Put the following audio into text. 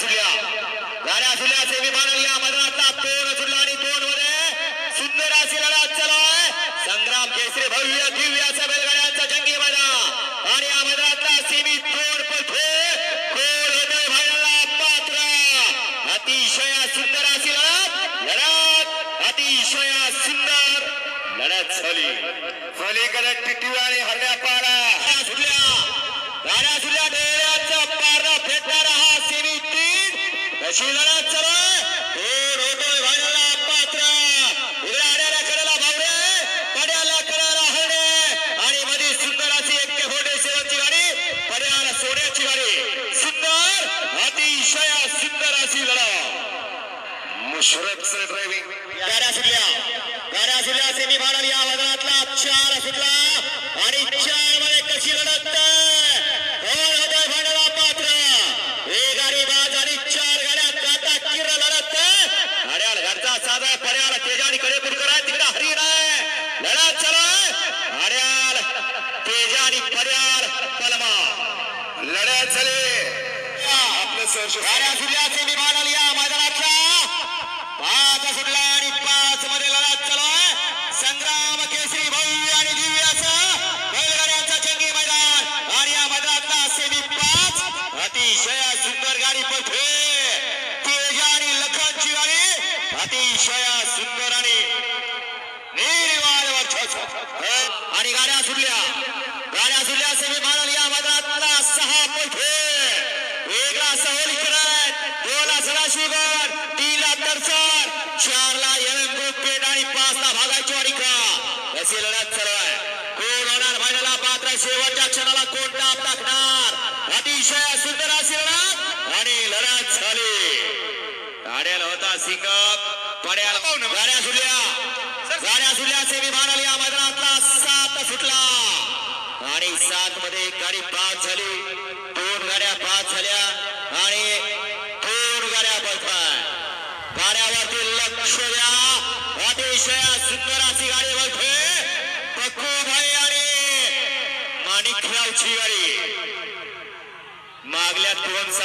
सुटल्या. गाड्या सुटल्या सेमीफायनल या मैदानातला दोन सुटला आणि दोन मध्ये सुंदर अशी लढत चालू आहे. संग्राम केसरी भव्य दिव्य असा बैलगाड्यांचा जंगी मैदान. आणि या मैदानातला सेमी दोन पथे अतिशय सुंदर अशी लढत. अतिशय सुंदर लढत झाली. फलीकडे टिटी आणि हरण्यापार चालू। दोन होतोय भाण्याला पात्र। आड्याला कडेला भावरे पड्याला कडेला हरणे आणि मध्ये सुंदर अशी एक होडे शेवटची गाडी पड्याला सोड्याची गाडी. सुंदर अतिशय सुंदर अशी लढा मुशरफचं ड्रायव्हिंग गाड्या सुटल्या. गाड्या सुटल्या सेमी फायनल या मैदानातला चार सुटला आणि चारमध्ये कशी लढत कोण होतोय फायनलला पात्र एक गाडी बाद आणि चार गाड्या काटा किर लढत हड्याल घरचा साधा पर्याल तेजा आणि कडेपूरकर आहे तिकडे हरिण आहे लढत चालू आहे हड्याल तेजा आणि पर्याल लढ्यात झाले आपलं सहर्ष गाड्या सुटल्या सेमी फायनल या मैदानातला पाच सुटला आणि पाच मध्ये लढत चालू आहे संग्राम केसरी भव्य आणि दिव्य असं बैलगाड्यांचा जंगी मैदान. आणि या मैदानातला सेमी पाच. अतिशय सुंदर गाडी पळते तेजा आणि लखनची गाडी. अतिशय सुंदर आणि निर्वाळ आणि गाड्या सुटल्या. गाड्या सुटल्या सेमी फायनल या. शेवटच्या क्षणाला कोण टाप टाकणार? अतिशय सुंदर अशी लढत आणि लढत झाली. गाड्याला होता सिंगम पड्याला गाड्या सुटल्या. गाड्या सुटल्या सेमी फायनल या मैदानातला सात सुटला. आणि सात मध्ये एक गाडी पास झाली. दोन गाड्या पास झाल्या आणि दोन गाड्या पळताय गाड्यावरती लक्ष द्या. अतिशय सुंदर अशी गाडी बघते आणि माणिकरावची मागल्या मागल्यात